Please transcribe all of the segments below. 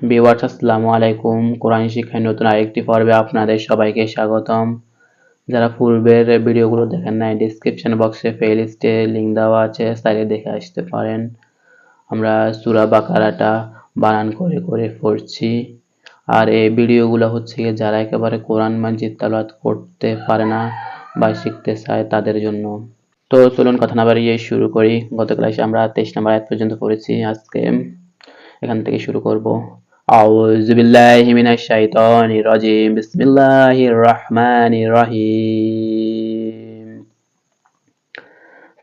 Viewers, আসসালামু আলাইকুম। কোরআন শিক্ষায় নতুন আরেকটি পর্বে আপনাদের সবাইকে স্বাগতম। যারা পূর্বের ভিডিওগুলো দেখেন নাই ডিসক্রিপশন বক্সে প্লেলিস্টে লিঙ্ক দেওয়া আছে সাইডে দেখে আসতে পারেন। আমরা সুরা বাকারাটা বানান করে করে পড়ছি। আর এই ভিডিওগুলো হচ্ছে যারা একেবারে কোরআন মাজিদ তালাওয়াত করতে পারে না বা শিখতে চায় তাদের জন্য। তো চলুন কথা না বাড়িয়ে শুরু করি। গত ক্লাসে আমরা তেইশ নম্বর আয়াত পর্যন্ত পড়েছি। আজকে এখান থেকে শুরু করব। أعوذ بالله من الشيطان الرجيم بسم الله الرحمن الرحيم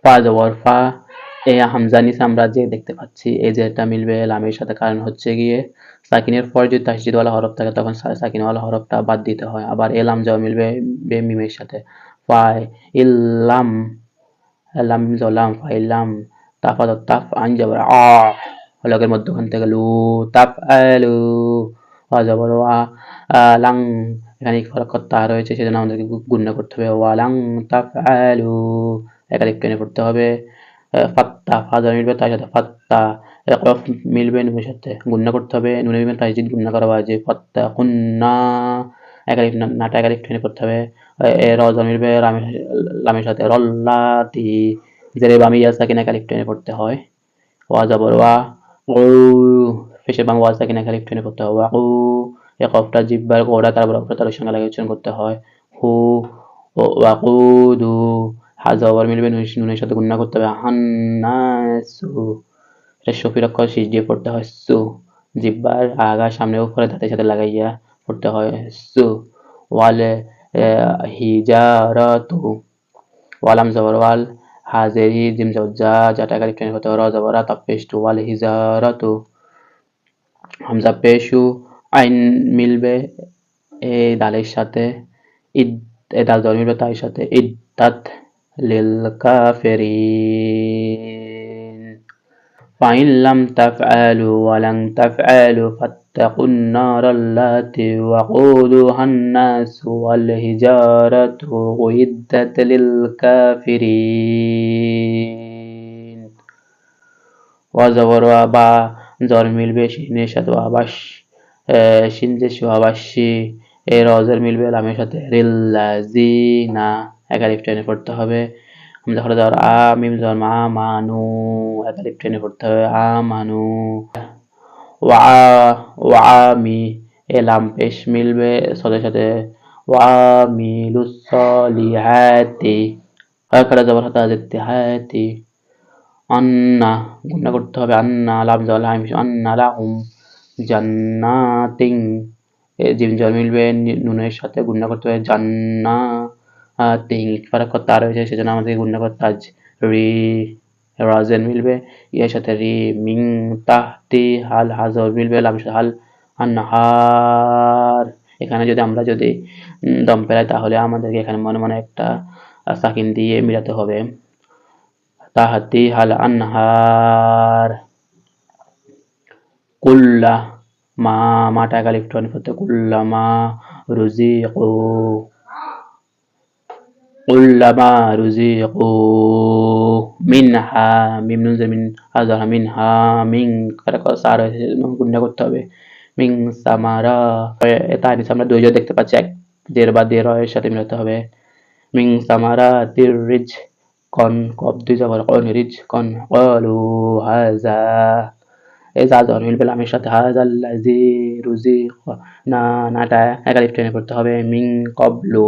ফা জবর ফা এই হামজা নিচে আমরা যে দেখতে পাচ্ছি এই যে এটা মিলবে লামের সাথে কারণ হচ্ছে গিয়ে সাকিনের পর যদি তাসজিদওয়ালা হরফ থাকে তখন সাকিনওয়ালা হরফটা বাদ দিতে হয় আবার এলাম যাও মিলবে বে মিমের সাথে ফাই ইল্লাম লাম জলাম ফাইলাম তাফা তাফ আন জবর আ হলকের মধ্যখান থেকে লু তাফ আলু অজবর ওয়া লাং, এখানে তা রয়েছে, সেজন্য আমাদেরকে গুণনা করতে হবে। ওয়ালাং তাপ আলু একাধিক টেনে পড়তে হবে। ফাত্তা ফাজা মিলবে তার সাথে ফাত্তা মিলবে, নুনের সাথে গুণনা করতে হবে। নুনে মিলবে, তাই গুণনা করা হয় যে ফাত্তা কুন্না একাধিক নাটা একাধিক টেনে পড়তে হবে। রজা মিলবে লামের সাথে রল্লাতি জেরে বামিয়া সাকিন একাধিক টেনে পড়তে হয়। ওয়া জবর ওয়া ও ফেসের বাং ওয়াজ থাকে না খালি টেনে করতে হবে ও এ কফটা জিব্বার গোড়া তারপর অপর তার সঙ্গে লাগে উচ্চারণ করতে হয় হু ও ওয়াকুদু হাজা ওভার মিলবে নুনের সাথে গুণনা করতে হবে হান্নাসু এটা শফির অক্ষর শীষ দিয়ে পড়তে হয় সু জিব্বার আগা সামনে উপরে দাঁতের সাথে লাগাইয়া পড়তে হয় সু ওয়ালে হিজারাতু ওয়ালাম জবর ওয়াল হাজেরি জিম জা جاتا করতে র জবরা তাপেষ্টু ওয়াল হিজারাতু হামজা পেশু আইন মিলবে এই দালের সাথে ঈদ এ দাল মিলবে তার সাথে ইদ্দাত লিল কাফিরিন ফাইন লাম তাফআলু ওয়া লান তাফআলু فاتقوا النار التي وقودها الناس والحجارة أعدت للكافرين وزور বা জ্বর মিলবে শিনের সাথে আবাস শিন যে আবাসী এই রজের মিলবে লামের সাথে রিল্লাজিনা একালিফ ট্রেনে পড়তে হবে আমরা হলো যাওয়ার আ, মিম জ্বর মা মানু একালিফ ট্রেনে পড়তে হবে, আ মানু ওয়ামি এলাম পেশ, মিলবে, সদের সাথে ওয়ামিলুসলিহাতি হ্যাঁ যাবার হাতে যেতে হাতি আন্না গুণা করতে হবে, আন্না লাভ জল হামিশ আন্না, লাহুম, জান্নাতিং জিম, জল, মিলবে নুনের সাথে গুণা করতে হবে, জান্না তিং ফারাক তা রয়েছে সেজন্য আমাদেরকে গুণা করতে আজ রি, রাজেন মিলবে। ইয়ের সাথে রি, মিং তাহতি হাল, হাজর মিলবে, লাম হাল আন্নাহার এখানে যদি আমরা যদি দম পেলাই, তাহলে আমাদেরকে এখানে মনে মনে একটা সাকিন দিয়ে মিলাতে হবে। তাহাতি হাল আনহার কুল্লা মা, মাটা গালিফ টন করতে, কুল্লা মা, রুজিকু। কুল্লামা রুজিকু মিনহা মিম নুন মিন হাজার মিনহা মিং কারা সার গুণা করতে হবে। মিং সামারা নিচে আমরা দুইজন দেখতে পাচ্ছি, এক দের বা দের এর সাথে মিলাতে হবে। মিং সামারা তির রিজ কন কব দুই জবর কন রিজ কন কলু হাজা এই যা জন মিলবে লামের সাথে। হাজাল্লাজি রুজি না নাটা একালিফ টেনে করতে হবে। মিং কবলু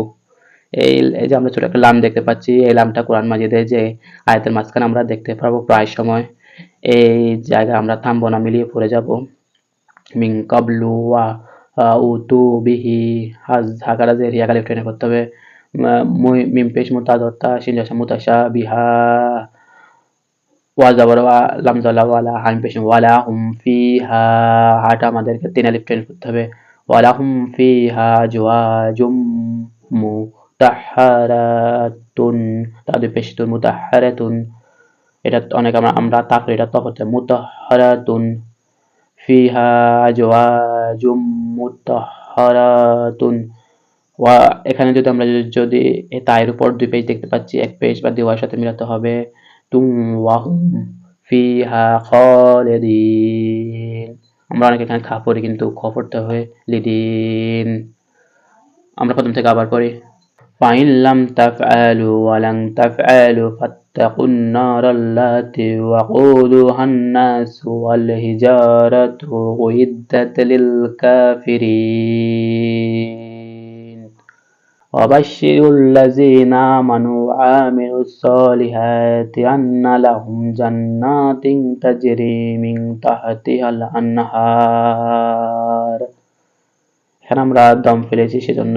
এই যে আমরা ছোট একটা লাম দেখতে পাচ্ছি, এই লামটা কোরআন মাজিদে যে আয়তের মাঝখানে আমরা দেখতে পারব প্রায় সময়। এই জায়গায় আমরা থামবো না, মিলিয়ে পড়ে যাব। মিং কবলু ওয়া উতু বিহি, হাজ হাকারা যে রিয়াকালিফ টেনে করতে হবে মিম পেশ মুতাদত্তা শিনজাসা মুতাশা বিহা, ওয়া জাবর ওয়া, লাম জালা ওয়ালা, হাম পেশ ওয়ালা হুম ফিহা, হাটা আমাদেরকে তিন আলিফ টেন করতে হবে। ওয়ালা হুম ফিহা জুওয়াজুম মুতাহারাতুন, তাদের পেশ তুন মুতাহারাতুন। এটা অনেক আমরা আমরা তাকলে এটা তখন মুতাহারাতুন। ফিহা জুওয়াজুম মুতাহারাতুন। ওয়া, এখানে যদি আমরা যদি তায়ের উপর দুই পেজ দেখতে পাচ্ছি, এক পেজ বা দেওয়ার সাথে মিলাতে হবে। তুম ওয়াহুম ফিহা খালিদিন। আমরা অনেক এখানে খা পড়ি, কিন্তু খ পড়তে হয় লিদিন। আমরা প্রথম থেকে আবার পড়ি। فإن لم تفعلوا ولن تفعلوا فاتقوا النار التي وقودها الناس والحجارة أعدت للكافرين وبشر الذين آمنوا وعملوا الصالحات أن لهم جنات تجري من تحتها الأنهار এখানে আমরা দম ফেলেছি সেজন্য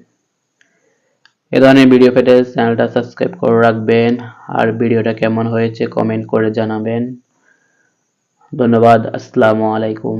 এ ধরনের ভিডিও পেতে চ্যানেলটা সাবস্ক্রাইব করে রাখবেন। আর ভিডিওটা কেমন হয়েছে কমেন্ট করে জানাবেন। ধন্যবাদ, আসসালামু আলাইকুম।